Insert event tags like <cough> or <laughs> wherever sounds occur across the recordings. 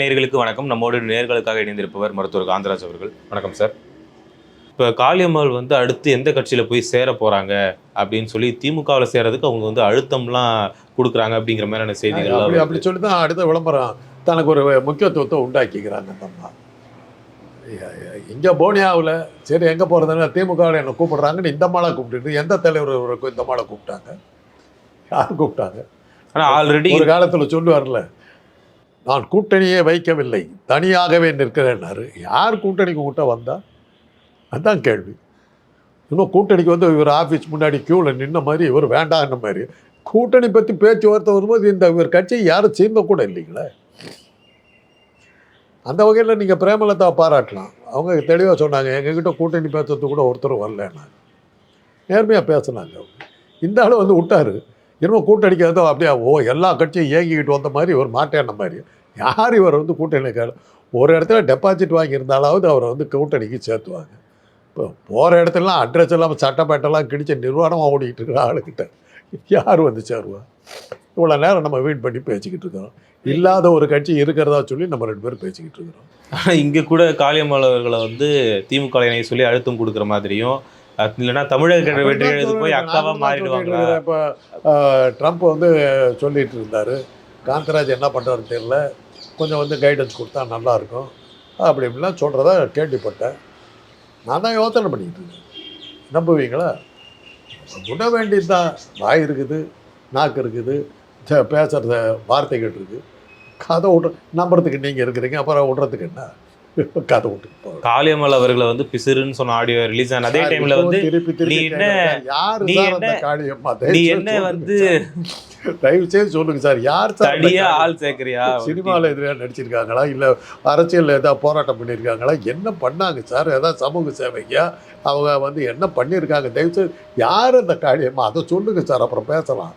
நேர்களுக்கு வணக்கம். நம்மோடு நேர்களுக்காக இணைந்திருப்பவர் மருத்துவர் காந்தராஜ் அவர்கள். வணக்கம் சார். இப்போ காளியம்மாள் வந்து அடுத்து எந்த கட்சியில் போய் சேர போறாங்க அப்படின்னு சொல்லி திமுகவில் சேரதுக்கு அவங்க வந்து அழுத்தம்லாம் கொடுக்குறாங்க அப்படிங்கிற மாதிரியான அப்படி செய்திகள் அப்படி சொல்லி தான் அடுத்த விளம்பரம் தனக்கு ஒரு முக்கியத்துவத்தை உண்டாக்கிக்கிறாங்க அந்த அம்மா. இங்கே போனியாவில்? சரி எங்கே போகிறதுன்னு திமுகவில் என்னை கூப்பிடுறாங்கன்னு இந்த மாலை கூப்பிட்டு எந்த தலைவர் இந்த மாலை கூப்பிட்டாங்க? யார் கூப்பிட்டாங்க? ஆனால் ஆல்ரெடி ஒரு காலத்தில் சொல்லுவார்ல நான் கூட்டணியே வைக்கவில்லை தனியாகவே நிற்கிறேன்னாரு. யார் கூட்டணிக்கு கூட்ட வந்தா? அதுதான் கேள்வி. இன்னும் கூட்டணிக்கு வந்து இவர் ஆஃபீஸ் முன்னாடி க்யூவில் நின்ன மாதிரி இவர் வேண்டாம்ன மாதிரி. கூட்டணி பற்றி பேச்சுவார்த்தை வரும்போது இந்த இவர் கட்சியை யாரும் சேர்ந்த கூட இல்லைங்களே. அந்த வகையில் நீங்கள் பிரேமலதா பாராட்டலாம். அவங்க தெளிவாக சொன்னாங்க எங்ககிட்ட கூட்டணி பேசுறது கூட ஒருத்தரும் வரலன்னா நேர்மையாக பேசுனாங்க அவங்க. இந்த ஆள் வந்து விட்டாரு. இன்னும் கூட்டணிக்கு வந்து அப்படியே ஓ எல்லா கட்சியும் இயங்கிக்கிட்டு வந்த மாதிரி இவர் மாட்டேன மாதிரி. யார் இவர் வந்து கூட்டணிக்கு ஒரு இடத்துல டெபாசிட் வாங்கியிருந்தாலாவது அவரை வந்து கூட்டணிக்கு சேர்த்துவாங்க. இப்போ போகிற இடத்துலலாம் அட்ரஸ் எல்லாம் சட்டப்பேட்டெல்லாம் கிடிச்ச நிர்வாணமாக ஓடிக்கிட்டு இருக்கிற ஆளுக்கிட்ட யார் வந்து சேருவா? இவ்வளோ நேரம் நம்ம வீட் பண்ணி பேசிக்கிட்டு இருக்கிறோம் இல்லாத ஒரு கட்சி இருக்கிறதா சொல்லி நம்ம ரெண்டு பேரும் பேசிக்கிட்டு இருக்கிறோம். ஆனால் இங்கே கூட காளியம்மாளவர்களை வந்து திமுக சொல்லி அழுத்தம் கொடுக்குற மாதிரியும் இல்லைன்னா தமிழக வெற்றி எழுது போய் அக்காவா மாறிடுவாங்க இப்போ ட்ரம்ப் வந்து சொல்லிட்டு இருந்தார். காந்தராஜ் என்ன பண்ணுறாருன்னு தெரியல. கொஞ்சம் வந்து கைடன்ஸ் கொடுத்தா நல்லா இருக்கும். அப்படி இப்படிலாம் சொல்கிறத கேள்விப்பட்டேன். நான் தான் யோசனை பண்ணிக்கிட்டு இருக்கேன். நம்புவீங்களா? விட வேண்டியது தான் வாய் இருக்குது நாக்கு இருக்குது பேசுகிற வார்த்தைகள் இருக்குது. கதை விட்டு நம்புறதுக்கு நீங்கள் இருக்கிறீங்க அப்புறம் விடுறதுக்கு என்ன? கதை விட்டு காளியம்மாள் அவர்களை வந்து பிசிறுன்னு சொன்ன ஆடியோ ரிலீஸ் ஆன அதே டைம்ல வந்து திருப்பி நீ என்ன-. யாரு நீ என்ன- காளியம்மா? நீ தயவு என்ன செய்து வந்து. தயவு செய்து சொல்லுங்க சார். யார் சார் காளி- ஆள் சேர்க்கிறியா? சினிமாவில் எதிராக நடிச்சிருக்காங்களா? இல்லை அரசியலில் ஏதாவது போராட்டம் பண்ணியிருக்காங்களா என்ன பண்ணாங்க சார்? ஏதாவது சமூக சேவைக்கா? அவங்க வந்து என்ன பண்ணியிருக்காங்க தயவுசெய்து யார் அந்த காளியம்மா? அதை சொல்லுங்க சார். அப்புறம் பேசலாம்.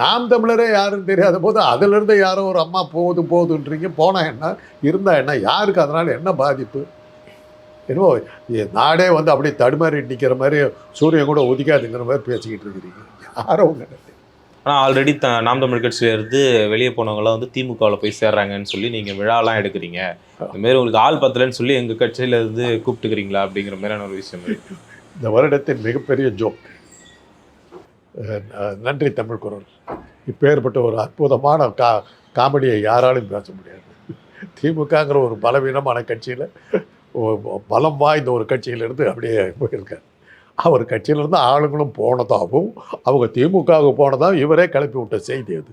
நாம் தமிழரே யாருன்னு தெரியாத போது அதிலிருந்து யாரோ ஒரு அம்மா போகுது போகுதுன்றீங்க. போனால் என்ன? இருந்தால் என்ன? யாருக்கு? அதனால் என்ன பாதிப்பு? என்னவோ நாடே வந்து அப்படியே தடுமாறி நிற்கிற மாதிரி சூரியன் கூட ஒதுக்காதுங்கிற மாதிரி பேசிக்கிட்டு இருக்கிறீங்க. யாரோ அவங்க ஆனா ஆல்ரெடி த நாம் தமிழ் கட்சியில இருந்து வெளியே போனவங்களாம் வந்து திமுகவில் போய் சேர்றாங்கன்னு சொல்லி நீங்க விழாலாம் எடுக்கிறீங்க. இந்த மாதிரி உங்களுக்கு ஆள் பத்தலன்னு சொல்லி எங்க கட்சியில இருந்து கூப்பிட்டுக்கிறீங்களா அப்படிங்கிற மாதிரியான ஒரு விஷயம் இந்த வருடத்தின் மிகப்பெரிய ஜோக். நன்றி தமிழ் குரல். இப்பேற்பட்ட ஒரு அற்புதமான கா காமெடியை யாராலும் பேச முடியாது. திமுகங்கிற ஒரு பலவீனமான கட்சியில் பலம் வாய்ந்த ஒரு கட்சியிலிருந்து அப்படியே போயிருக்கார். அவர் கட்சியிலேருந்து ஆளுங்களும் போனதாகவும் அவங்க திமுகவுக்கு போனதாகவும் இவரே கிளப்பி விட்ட செய்தி அது.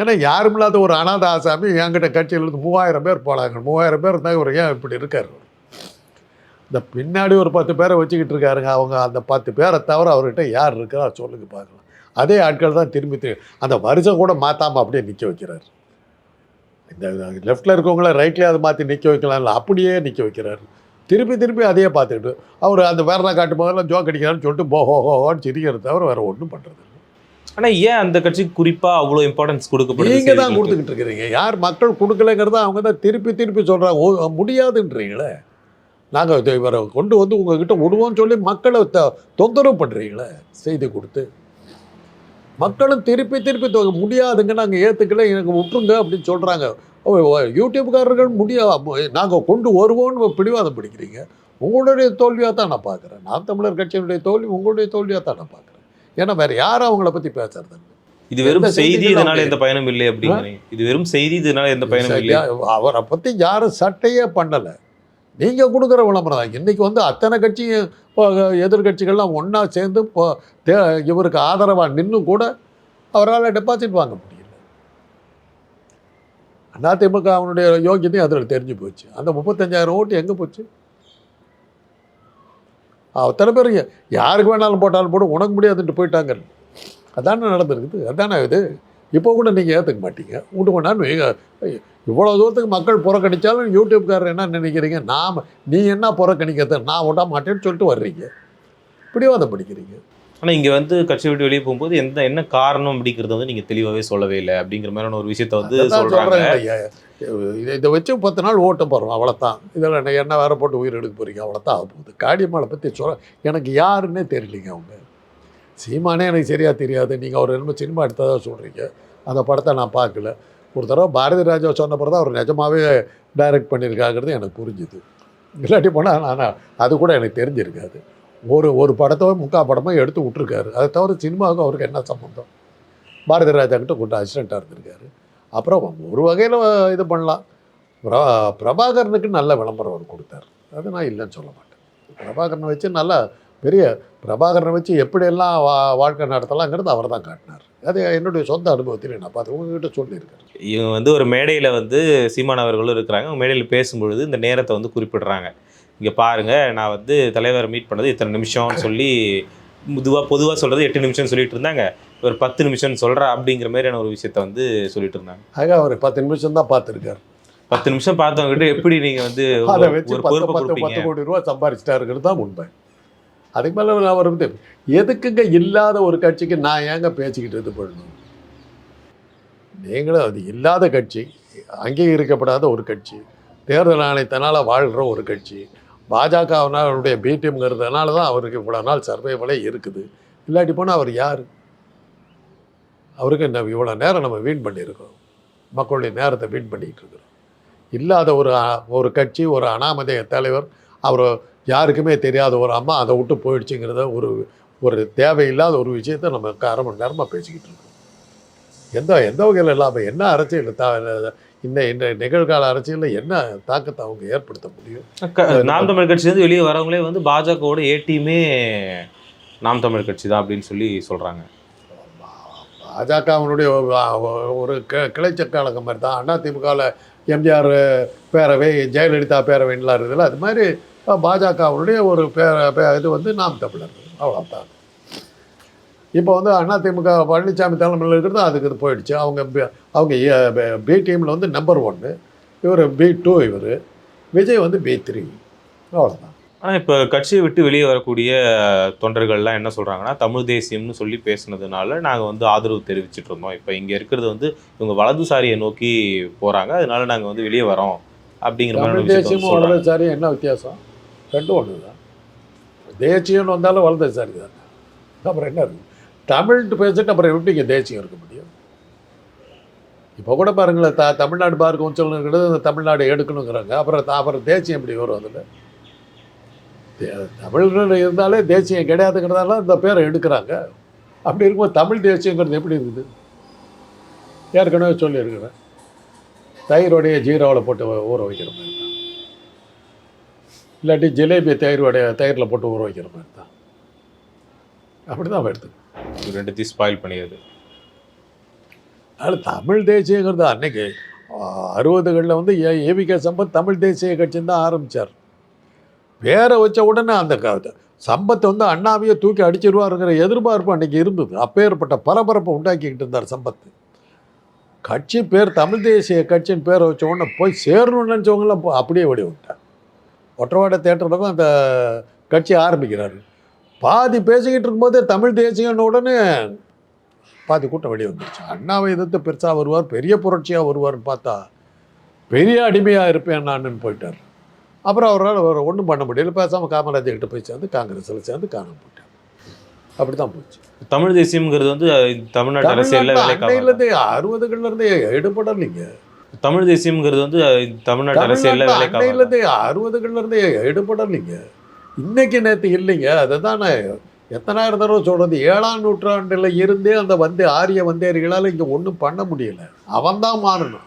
ஏன்னா யாரும் இல்லாத ஒரு அனாத ஆசாமி என்கிட்ட கட்சியிலேருந்து மூவாயிரம் பேர் போனாங்க. மூவாயிரம் பேர் இருந்தால் இவர் ஏன் இப்படி இருக்கார்? இந்த பின்னாடி ஒரு பத்து பேரை வச்சுக்கிட்டு இருக்காருங்க அவங்க அந்த பத்து பேரை தவிர அவர்கிட்ட யார் இருக்கிறா சொல்லுங்க பார்க்கலாம் அதே ஆட்கள் தான் திரும்பி திரு- அந்த வருஷம் கூட மாற்றாமல் அப்படியே நிற்க வைக்கிறார். இந்த லெஃப்டில் இருக்கவங்கள ரைட்லேயே மாற்றி நிற்க வைக்கலாம்ல அப்படியே நிற்க வைக்கிறாரு. திருப்பி திருப்பி அதையே பார்த்துக்கிட்டு அவர் அந்த வேறனா காட்டும் போதெல்லாம் ஜோக் அடிக்கிறான்னு சொல்லிட்டு போ ஹோ ஹோன்னு சிரிக்கிறது தவிர வேறு ஒன்றும் பண்ணுறது ஆனா ஏன் அந்த கட்சிக்கு குறிப்பா அவ்வளவு இம்பார்ட்டன்ஸ் கொடுக்கப்படுது நீங்கள் தான்? கொடுத்துக்கிட்டு இருக்கிறீங்க. யார் மக்கள் கொடுக்கலைங்கிறத அவங்க தான் திருப்பி திருப்பி சொல்கிறாங்க ஓ முடியாதுன்றீங்களே. நாங்கள் இவரை கொண்டு வந்து உங்ககிட்ட விடுவோம்னு சொல்லி மக்களை த தொந்தரவு பண்ணுறீங்களே செய்தி கொடுத்து. மக்களும் திருப்பி திருப்பி முடியாதுங்க நாங்கள் ஏற்றுக்கல எனக்கு விட்டுருங்க அப்படின்னு சொல்கிறாங்க யூடியூப்காரர்கள் முடியா நாங்கள் கொண்டு வருவோம்னு பிடிவாதம் பிடிக்கிறீங்க. உங்களுடைய தோல்வியாக தான் நான் பார்க்குறேன். நான் தமிழர் கட்சியினுடைய தோல்வி உங்களுடைய தோல்வியாக தான் நான் பார்க்குறேன். ஏன்னா வேறு யாரும் அவங்கள பற்றி பேசுறது இது வெறும் செய்தி இதனால எந்த பயனும் இல்லை அப்படிங்கிறீங்க. இது வெறும் செய்தி இதனால எந்த பயனும் இல்லை. சரியா? அவரை பற்றி யாரும் சட்டையே பண்ணலை. நீங்கள் கொடுக்குற விளம்பரம். தான் இன்றைக்கி வந்து அத்தனை கட்சியும் இப்போ எதிர்கட்சிகள்லாம் ஒன்றா சேர்ந்து இப்போ தே- இவருக்கு ஆதரவாக நின்றும் கூட அவரால் டெபாசிட் வாங்க முடியல. அதிமுக அவனுடைய யோகியத்தையும் அதில் தெரிஞ்சு போச்சு. அந்த முப்பத்தஞ்சாயிரம் ஓட்டு எங்கே போச்சு? அத்தனை பேர் யாருக்கு வேணாலும் போட்டாலும் போட உனக்கு முடியாதுன்ட்டு போயிட்டாங்க அதானே நடந்திருக்குது அதானே இது? இப்போ கூட நீங்கள் ஏற்றுக்க மாட்டீங்க. விட்டு கொண்டான்னு வைங்க. இவ்வளோ தூரத்துக்கு மக்கள் புறக்கணிச்சாலும் யூடியூப்காரர் என்ன நினைக்கிறீங்க? நாம் நீ என்ன புறக்கணிக்கிறது நான் விட மாட்டேன்னு சொல்லிட்டு வர்றீங்க. பிடிவாதம் படிக்கிறீங்க. ஆனா இங்க வந்து கட்சி விட்டு வெளியே போகும்போது எந்த என்ன காரணம் அப்படிங்கறத வந்து நீங்க தெளிவாவே சொல்லவே இல்லை. அப்படிங்கிற மாதிரியான ஒரு விஷயத்த வந்து ஐயா இதை இதை வச்சு பத்து நாள் ஓட்ட போகிறோம் அவ்வளோதான் இதில் என்ன என்ன வேற போட்டு உயிர் எடுக்க போகிறீங்க அவ்வளோதான் ஆக போகுது. காடியம்மாளை பற்றி சொல்ல எனக்கு யாருன்னே தெரியலைங்க அவங்க. சீமானே எனக்கு சரியாக தெரியாது. நீங்கள் அவர் என்னமோ சினிமா எடுத்ததாக சொல்கிறீங்க அந்த படத்தை நான் பார்க்கல. ஒரு தடவை பாரதி ராஜா சொன்ன பிறகு தான் அவர் நிஜமாகவே டைரக்ட் பண்ணியிருக்காங்கிறது எனக்கு புரிஞ்சுது. இல்லாட்டி போனால் நான் அது கூட எனக்கு தெரிஞ்சிருக்காது. ஒரு ஒரு படத்தை முக்கால் படமாக எடுத்து விட்ருக்காரு அதை தவிர சினிமாவுக்கு அவருக்கு என்ன சம்மந்தம் பாரதி ராஜா கிட்ட கொஞ்சம் அசிஸ்டண்ட்டாக இருந்திருக்காரு. அப்புறம் ஒரு வகையில் இது பண்ணலாம். பிரா பிரபாகரனுக்கு நல்ல விளம்பரம் அவர் கொடுத்தாரு. அது நான் இல்லைன்னு சொல்ல மாட்டேன். பிரபாகரனை வச்சு நல்லா பெரிய பிரபாகரனை வச்சு எப்படியெல்லாம் வா வாழ்க்கை நடத்தலாங்கிறது அவர் தான் காட்டினார். அது என்னுடைய சொந்த அனுபவத்தில் நான் பார்த்து உங்ககிட்ட சொல்லியிருக்கேன் இவங்க வந்து ஒரு மேடையில் வந்து சீமான் அவர்களும் இருக்கிறாங்க. மேடையில் பேசும்பொழுது இந்த நேரத்தை வந்து குறிப்பிடுறாங்க. இங்கே பாருங்க நான் வந்து தலைவரை மீட் பண்ணது இத்தனை நிமிஷம்னு சொல்லி பொதுவாக பொதுவாக சொல்கிறது எட்டு நிமிஷம்னு சொல்லிட்டு இருந்தாங்க. ஒரு பத்து நிமிஷம்னு சொல்கிறா அப்படிங்கிற மாதிரியான ஒரு விஷயத்த வந்து சொல்லிட்டு இருந்தாங்க. ஆக அவர் பத்து நிமிஷம் தான் பார்த்துருக்காரு. பத்து நிமிஷம் பார்த்தவங்ககிட்ட எப்படி நீங்கள் வந்து ஒரு பொறுப்பை பத்து கோடி ரூபா சம்பாரிச்சிட்டாருங்கிறது தான் உண்மை. அதுக்கு மேலே நான் வந்து எதுக்குங்க இல்லாத ஒரு கட்சிக்கு நான் ஏங்க பேசிக்கிட்டு இது பண்ணணும்? நீங்களும் அது இல்லாத கட்சி அங்கீகரிக்கப்படாத ஒரு கட்சி தேர்தல் ஆணையத்தினால் வாழ்கிற ஒரு கட்சி பாஜகவினுடைய பிடிஎம்ங்கிறதுனால தான் அவருக்கு இவ்வளோ நாள் சர்வைவலே இருக்குது. இல்லாட்டி போனால் அவர் யார்? அவருக்கு நம்ம இவ்வளோ நேரம் நம்ம வீண் பண்ணியிருக்கோம். மக்களுடைய நேரத்தை வீண் பண்ணிகிட்டு இருக்கிறோம். இல்லாத ஒரு ஒரு கட்சி ஒரு அனாமதேய தலைவர் அவர் யாருக்குமே தெரியாத ஒரு அம்மா அதை விட்டு போயிடுச்சுங்கிறத ஒரு ஒரு தேவையில்லாத ஒரு விஷயத்தை நம்ம அரை மணி நேரமாக பேசிக்கிட்டு இருக்கோம். எந்த எந்த வகையில் இல்லாமல் என்ன அரசியல் தா இந்த இந்த நிகழ்கால அரசியலில் என்ன தாக்கத்தை அவங்க ஏற்படுத்த முடியும்? நாம் தமிழ் கட்சியிலேருந்து வெளியே வரவங்களே வந்து பாஜகவோட ஏடியுமே நாம் தமிழ் கட்சி தான் அப்படின்னு சொல்லி சொல்கிறாங்க பாஜகவினுடைய ஒரு க கிளைச்சக்காலங்க மாதிரி தான். அதிமுகவில் எம்ஜிஆர் பேரவை ஜெயலலிதா பேரவைன்லாம் இருக்குதுல்ல அது மாதிரி பாஜகவுடைய ஒரு பே- இது வந்து நாம் தமிழர். அவ்வளோதான் இப்போ வந்து அதிமுக பழனிசாமி தலைமையில் இருக்கிறது அதுக்கு இது போயிடுச்சு. அவங்க அவங்க பி டீமில் வந்து நம்பர் ஒன்று இவர் பி டூ இவர் விஜய் வந்து பி த்ரீ அவ்வளோதான் ஆனால் இப்போ கட்சியை விட்டு வெளியே வரக்கூடிய தொண்டர்கள்லாம் என்ன சொல்கிறாங்கன்னா தமிழ் தேசியம்னு சொல்லி பேசுனதுனால நாங்கள் வந்து ஆதரவு தெரிவிச்சிட்டு இருந்தோம். இப்போ இங்கே இருக்கிறது வந்து இவங்க வலதுசாரியை நோக்கி போகிறாங்க அதனால நாங்கள் வந்து வெளியே வரோம். அப்படிங்கிற மாதிரி தேசியமும். வலதுசாரியும் என்ன வித்தியாசம்? ரெண்டும் ஒன்று தான் தேசியம்னு வந்தாலும் வலதுசாரி தான் அப்புறம் என்ன இருக்கு? தமிழ்ட்டு பேசிட்டு அப்புறம் எப்படி இங்கே தேசியம் இருக்க முடியும்? இப்போ கூட பாருங்களேன் த தமிழ்நாடு பார் கவுன்சில் இருக்கிறது தமிழ்நாடு எடுக்கணுங்கிறாங்க. அப்புறம் அப்புறம் தேசியம் எப்படி வரும் அதில்? தமிழ் இருந்தாலே தேசியம் கிடையாதுங்கிறதால இந்த பேரை எடுக்கிறாங்க. அப்படி இருக்கும்போது தமிழ் தேசியங்கிறது எப்படி இருக்குது? ஏற்கனவே சொல்லியிருக்கிறேன். தயிரோடைய ஜீரோவில் போட்டு ஊற வைக்கிற மாதிரி. இல்லாட்டி ஜிலேபி தயிரோடைய தயிரில் போட்டு ஊற வைக்கிற மாதிரி தான். அப்படி தான் எடுத்து ரெண்டுத்தையும் ஸ்பாயில் பண்ணிடுது அதனால் தமிழ் தேசியங்கிறது அன்னைக்கு அறுபதுகளில் வந்து ஏ ஏவிகே சம்பத் தமிழ் தேசிய கட்சின்னு தான் ஆரம்பித்தார் பேரை வச்ச உடனே அந்த க- சம்பத் வந்து அண்ணாவையே தூக்கி அடிச்சிருவாருங்கிற எதிர்பார்ப்பு அன்னைக்கு இருந்தது. அப்பேற்பட்ட பரபரப்பை உண்டாக்கிக்கிட்டு இருந்தார் சம்பத். கட்சி பேர் தமிழ் தேசிய கட்சின்னு பேரை வச்ச உடனே போய் சேரணும்னு நினச்சவங்களாம் அப்படியே விட்டார் ஒற்றவாட தேட்டரில் அந்த கட்சி ஆரம்பிக்கிறாரு. பாதி பேசிக்கிட்டு இருக்கும்போதே தமிழ் தேசியம்னு உடனே பாதி கூட்டம் வெளியே வந்துருச்சு. அண்ணாவை எதிர்த்து பெருசாக வருவார் பெரிய புரட்சியாக வருவார்னு பார்த்தா பெரிய அடிமையாக இருப்பேன் நானுன்னு போயிட்டார். அப்புறம் அவரால் அவர் ஒன்றும் பண்ண முடியல. பேசாமல் காமராஜர் கிட்ட போய் சேர்ந்து காங்கிரஸில் சேர்ந்து காணாம போயிட்டார். அப்படி தான் போச்சு. தமிழ் தேசியம்ங்கிறது வந்து அரசியல்ல வேலைக்காக அன்னையிலேருந்தே அறுபதுகள்ல இருந்தே எடுபடலைங்க. தமிழ் தேசியம்ங்கிறது வந்து தமிழ்நாட்டு வேலைக்காக அன்னையிலேருந்தே அறுபதுகள்ல இருந்தே எடுபடலைங்க இன்னைக்கு நேற்று இல்லைங்க. அதை தான் நான் எத்தனாயிரம் தடவை சொல்றது ஏழாம் நூற்றாண்டுல இருந்தே அந்த வந்து ஆரிய வந்தேரிகளால் இங்கே ஒன்றும் பண்ண முடியல. அவன்தான் மாறணும்.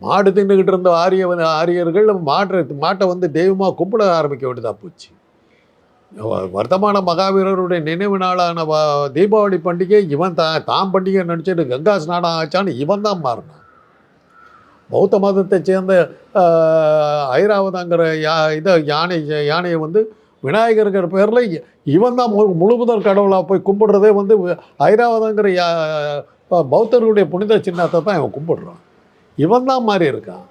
மாடு தின்னுக்கிட்டு இருந்த ஆரிய வந்து ஆரியர்கள் மாற்ற மாட்டை வந்து தெய்வமாக கும்பிட ஆரம்பிக்க வேண்டியதாக போச்சு. வர்த்தமான மகாவீரருடைய நினைவு நாளான தீபாவளி பண்டிகை இவன் தா தாம் பண்டிகை நினச்சிட்டு கங்கா ஸ்நானம் ஆச்சான்னு இவன் தான் மாறினான் பௌத்த மதத்தை சேர்ந்த ஐராவதாங்கிற ஐராவதங்கிற யா இதை யானை யானையை வந்து விநாயகருங்கிற பேரில் இவன் தான் மு முழுமுதல் கடவுளாக போய் கும்பிடுறதே வந்து ஐராவதங்கிற யா பௌத்தர்களுடைய புனித சின்னத்தை தான் இவன் கும்பிடுறான். இவன் தான் மாறி இருக்கான்.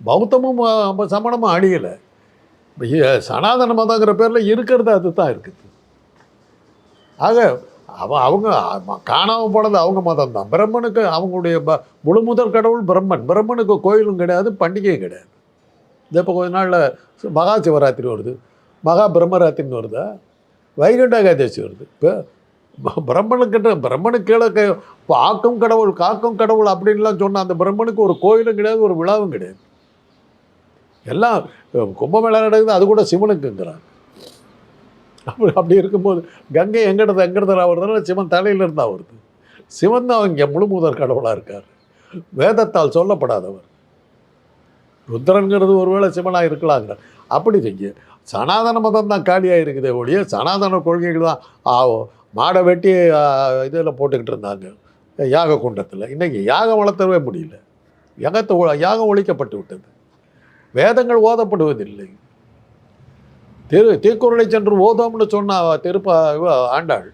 பௌத்தமும் சமணமும் அழியலை. சனாதன மதங்கிற பேரில் இருக்கிறது அது தான் இருக்குது. ஆக அவன் அவங்க காணாமல் போனது அவங்க மதம் தான். பிரம்மனுக்கு அவங்களுடைய ப முழு முதல் கடவுள் பிரம்மன். பிரம்மனுக்கு கோயிலும் கிடையாது பண்டிகையும் கிடையாது. இந்த இப்போ கொஞ்ச நாளில் மகா சிவராத்திரி வருது மகா பிரம்மராத்திரின்னு வருதா? வைகுண்ட ஏகாதசி வருது. இப்போ பிரம்மனுக்கிட்ட பிரம்மனுக்கு கீழே ஆக்கும் கடவுள் காக்கும் கடவுள் அப்படின்லாம் சொன்ன அந்த பிரம்மனுக்கு ஒரு கோயிலும் கிடையாது ஒரு விழாவும் கிடையாது. எல்லாம் கும்பமேளா நடக்குது அது கூட சிவனுக்குங்கிறான் அப்படி அப்படி இருக்கும்போது கங்கை எங்கிட்ட எங்கிட்ட வருதுன்னா சிவன் தலையில் இருந்தா வருது சிவன் தான் இங்கே முழு முதற் கடவுளாக இருக்கார். வேதத்தால் சொல்லப்படாதவர். ருத்ரங்கிறது ஒருவேளை சிவனாக இருக்கலாங்கிறார். அப்படி செய்ய சனாதன மதம் தான் காலியாக இருக்குதே ஒழிய சனாதன கொள்கைகள் தான் ஆ, மாடை வெட்டி இதில் போட்டுக்கிட்டு இருந்தாங்க. யாக குண்டத்தில். இன்றைக்கி யாகம் வளர்த்தவே முடியல. யகத்தை யாகம் ஒழிக்கப்பட்டு விட்டது. வேதங்கள் ஓதப்படுவதில்லை. திரு திருக்குறளை சென்று ஓதோம்னு சொன்ன திருப்பா ஆண்டாள்.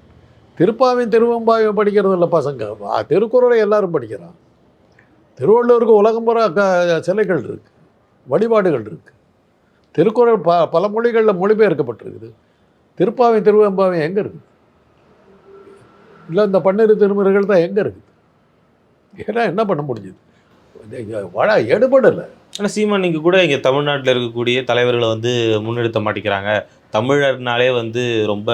திருப்பாவையும் திருவம்பாவையும் படிக்கிறது இல்லை பசங்க திருக்குறளை எல்லாரும் படிக்கிறான். திருவள்ளுவருக்கு உலகம் பூரா க சிலைகள் இருக்கு. வழிபாடுகள் இருக்கு. திருக்குறள் ப பல மொழிகளில் மொழிபெயர்க்கப்பட்டிருக்குது. திருப்பாவின் திருவம்பாவை எங்கே இருக்குது? இல்லை இந்த பன்னிரு திருமுறைகள் தான் எங்கே இருக்குது? ஏன்னா என்ன பண்ண முடிஞ்சுது வழ எடுபடலை. ஆனால் சீமான் நீங்கள் கூட இங்கே தமிழ்நாட்டில் இருக்கக்கூடிய தலைவர்களை வந்து முன்னெடுத்த மாட்டேங்கிறாங்க தமிழர்னாலே வந்து ரொம்ப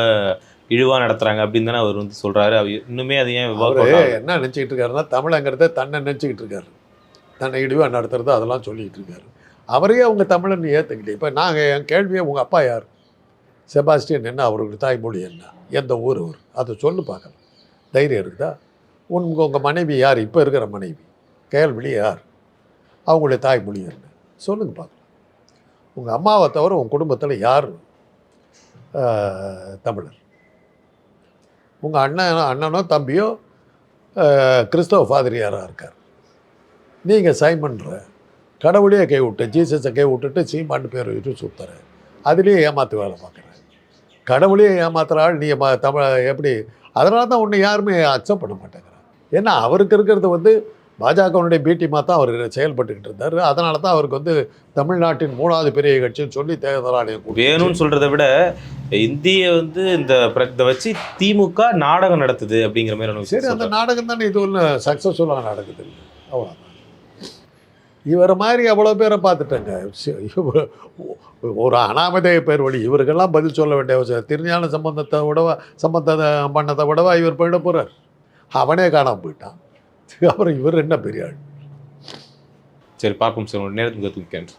இழிவாக நடத்துகிறாங்க அப்படின்னு தானே அவர் வந்து சொல்கிறாரு அவர் இன்னுமே அதை ஏன் என்ன நினச்சிக்கிட்டு இருக்காருன்னா தமிழங்கிறத தன்னை நினச்சிக்கிட்டு இருக்காரு. தன்னை இடிவாக நடத்துறது அதெல்லாம் சொல்லிக்கிட்டு இருக்காரு. அவரையே அவங்க தமிழன் ஏற்றுக்கிட்டு இப்போ நாங்கள் என் கேள்வியை உங்கள் அப்பா யார்? செபாஸ்டியன் என்ன அவருக்கு தாய்மொழி என்ன? எந்த ஊர் அவர்? அதை சொல்லு பார்க்கலாம். தைரியம் இருக்குதா? உன் உங்கள் மனைவி யார்? இப்போ இருக்கிற மனைவி. கேள்வி யார்? அவங்களுடைய தாய்மொழி என்ன? சொல்லுங்கள் பார்க்கலாம். உங்கள் அம்மாவை தவிர உங்கள் குடும்பத்தில் யார்? தமிழர். உங்கள் அண்ணன் அண்ணனோ தம்பியோ கிறிஸ்தவ ஃபாதிரியாராக இருக்கார். நீங்கள் சைமன்ற கடவுளையே கை விட்டு ஜீசஸை கை விட்டுட்டு சீமான்னு பேர் வச்சு சுற்றுறேன் அதுலேயே ஏமாத்து வேலை பார்க்குறேன். கடவுளையே ஏமாத்துற ஆள் நீ ம- தமிழ் எப்படி? அதனால தான் உன்னை யாருமே அக்செப்ட் பண்ண மாட்டேங்கிறான் ஏன்னா அவருக்கு இருக்கிறது வந்து பாஜகவுடைய பீட்டிமாக தான் அவர் செயல்பட்டுக்கிட்டு இருந்தார். அதனால தான் அவருக்கு வந்து தமிழ்நாட்டின் மூணாவது பெரிய கட்சின்னு சொல்லி தேர்தல் ஆணையம். வேணும்னு சொல்கிறத விட இந்திய வந்து இந்த பிர- இதை வச்சு திமுக நாடகம் நடத்துது அப்படிங்கிற மாதிரி சரி அந்த. நாடகம் தானே இது ஒன்று சக்ஸஸ்ஃபுல்லாக நடக்குது அவ்வளோதான் இவரை மாதிரி அவ்வளோ பேரை பார்த்துட்டேங்க. ஒரு அனாமதேய பேர் வழி இவருக்கெல்லாம் பதில் சொல்ல வேண்டிய அவசியம். திருஞான சம்பந்தத்தை விடவா சம்பந்தத்தை பண்ணதை விடவா இவர் போயிட போகிறார் அவனே காணாமல் போயிட்டான். <laughs> அப்புறம் இவர் என்ன பெரிய ஆள் சரி பார்ப்போம் சார். நேரத்துக்கு நன்றி